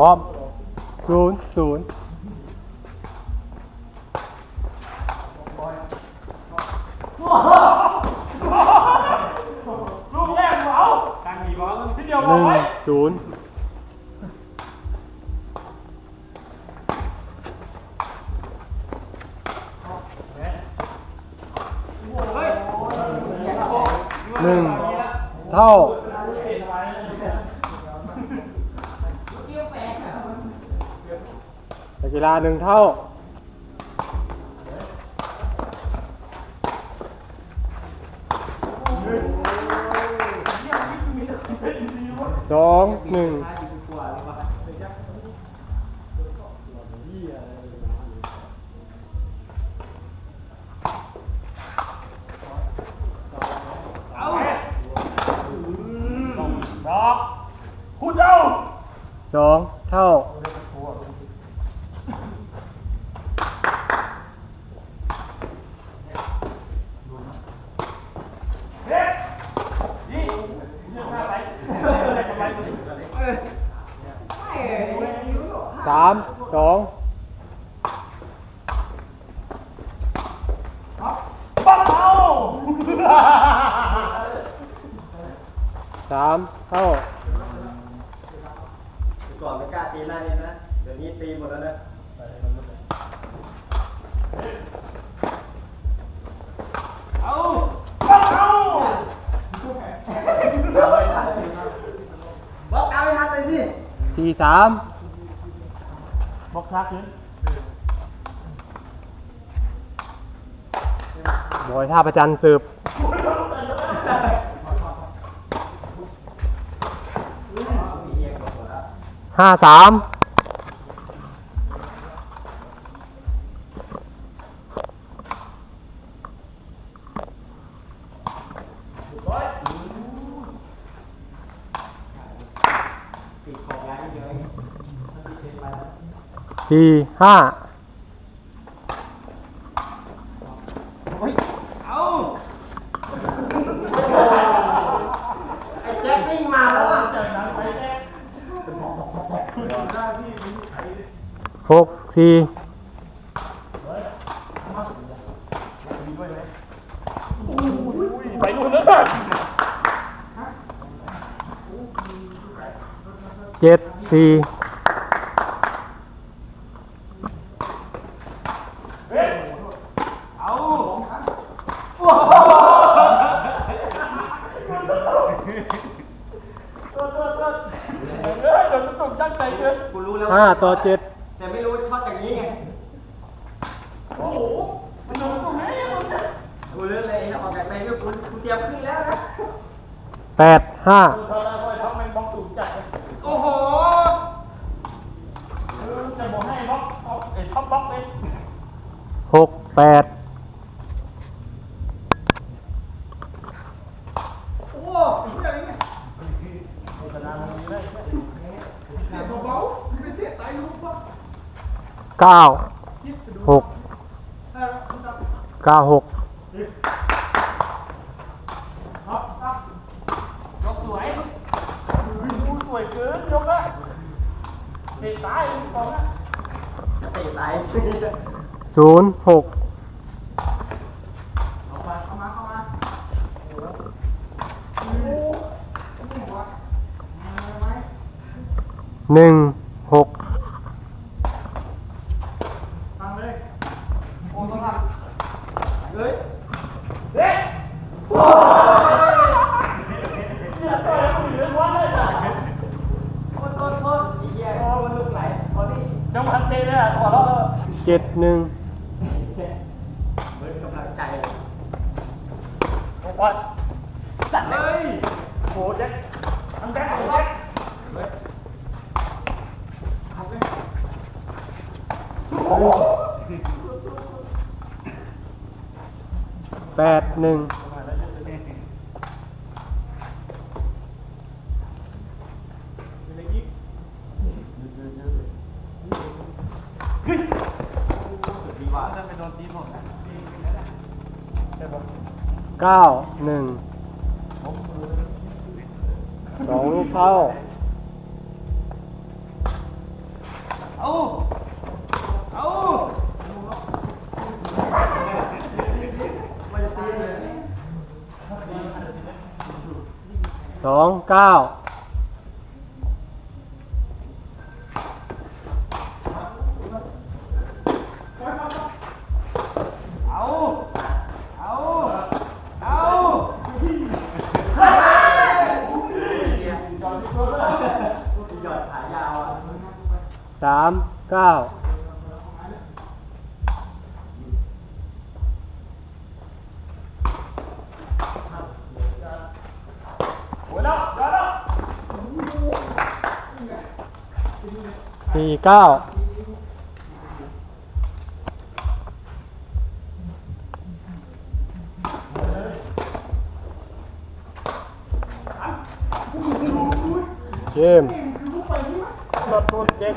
พร้อมศูนย์ศูนย์ลูกแรกเหมาการมีบอลที่เดียวหบอนึ่งศูนย์หนึ่งเท่านั กกีฬาหนึ่งเท่า สองหนึ่งดอกคุณเจ้าสองเท่า เด็กนี่เรื่องอะไรทำไม สาม สองบ้าเอาสามเท่าก่อนไม่กล้าตีหน้านี้นะ เดี๋ยวนี้ตีหมดแล้วนะเอาบ้าเอาเอาไม่ทันบล็อกเอาไม่ทันเลยพี่สี่สาม บอกชักขึ้นบอยท่าประจันสืบ ห้าสาม สี่ห้าหกสี่ไปนู่นแล้วเจ็ดสี่ เอาเฮ้ยเดี๋ยวจะตกตั้งใจเกิน กูรู้ แล้วห้าต่อเจ็ดแต่ไม่รู้ช็อตอย่างนี้ไงมันโดนตรงไหนอะมันจะกูเลือกเลยออกจากในด้วยกูกูเตรียมขึ้นแล้วนะแปดห้าเท่าไรพ่อท็อปมันบล็อกสูงจัดเลยโอ้โหเออจะบอกให้บล็อกเอาไอ้ท็อปบล็อกเลยหกแปด โอ้โหไอ้เหี้ยอะไรเนี่ย เก้าหกเก้าหกยกสวยดูสวยเกินยกละเตะซ้ายกองละ เตะไหล ศูนย์หกหนึ่งหก เฮ้ย เด็กเหลือตัวเหลือวันเลยจ้ะ โทษโทษโทษไอ้เหี้ยมันลุกไหลพอนี่ จังหวัดเตะเลยอะขอร้อง เออเจ็ดหนึ่งเฮ้ยกำลังใจเลยโอ้ยสั่นเลเฮ้ยยโอ้แจ็คทำแจ็คทำแจ็คเฮ้ยแปดหนึ่ง เก้าหนึ่งสองลูกเข้าเอาเอาสองเก้า สามเก้าสี่เก้า Jim. Matutjek.